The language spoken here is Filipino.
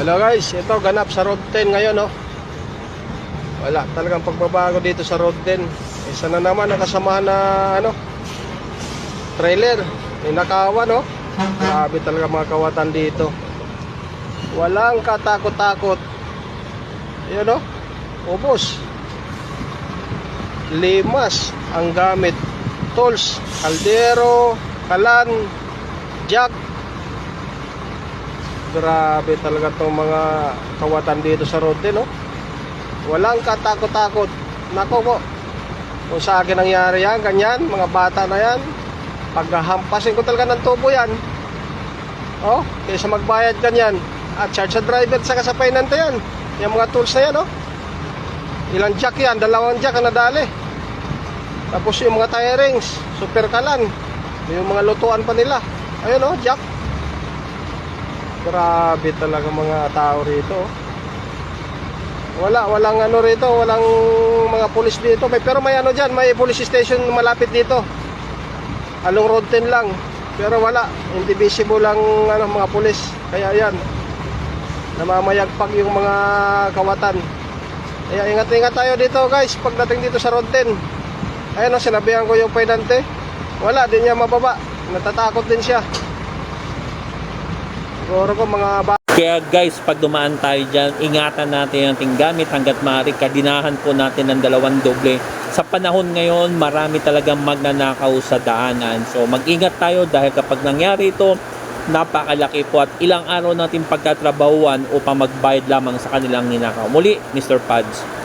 Hello guys, ito ganap sa Road 10 ngayon no. Wala talagang pagbabago dito sa Road 10. Isa na naman nakasamahan na ano trailer. May nakawa no. Grabe talaga mga kawatan dito. Walang katakot-takot. Yun no. Ubos. Limas ang gamit. Tools, kaldero, kalan, jack, Grabe talaga tong mga kawatan dito sa road din, no? Walang katakot-takot. Nako po. Kung sa akin nangyari yan, ganyan, mga bata na yan, paghahampasin ko talaga ng tubo yan. Oh, kaysa magbayad ganyan. At charge sa driver sa kasapay nante yan. Yung mga tools na yan, oh. Ilang jack yan, dalawang jack ang nadali. Tapos yung mga tire rings, super kalan. Yung mga lutuan pa nila. Ayun, oh, jack. Grabe talaga mga tao rito. Wala, walang ano rito, walang mga pulis dito. May, pero may ano dyan, may police station malapit dito. Along road 10 lang. Pero wala, hindi visible ang ano, mga pulis. Kaya yan, namamayagpag yung mga kawatan. Kaya ingat-ingat tayo dito guys, pagdating dito sa road 10. Ayun, oh, sinabihan ko yung painante. Wala, din niya mababa. Natatakot din siya. Siguro ko mga ba- Kaya guys, pag dumaan tayo dyan, ingatan natin ang ating gamit hanggat maaari. Kadinahan po natin ng dalawang doble. Sa panahon ngayon, marami talagang magnanakaw sa daanan. So mag-ingat tayo dahil kapag nangyari ito, napakalaki po at ilang araw natin pagkatrabahuan upang magbayad lamang sa kanilang ninakaw. Muli, Mr. Pads.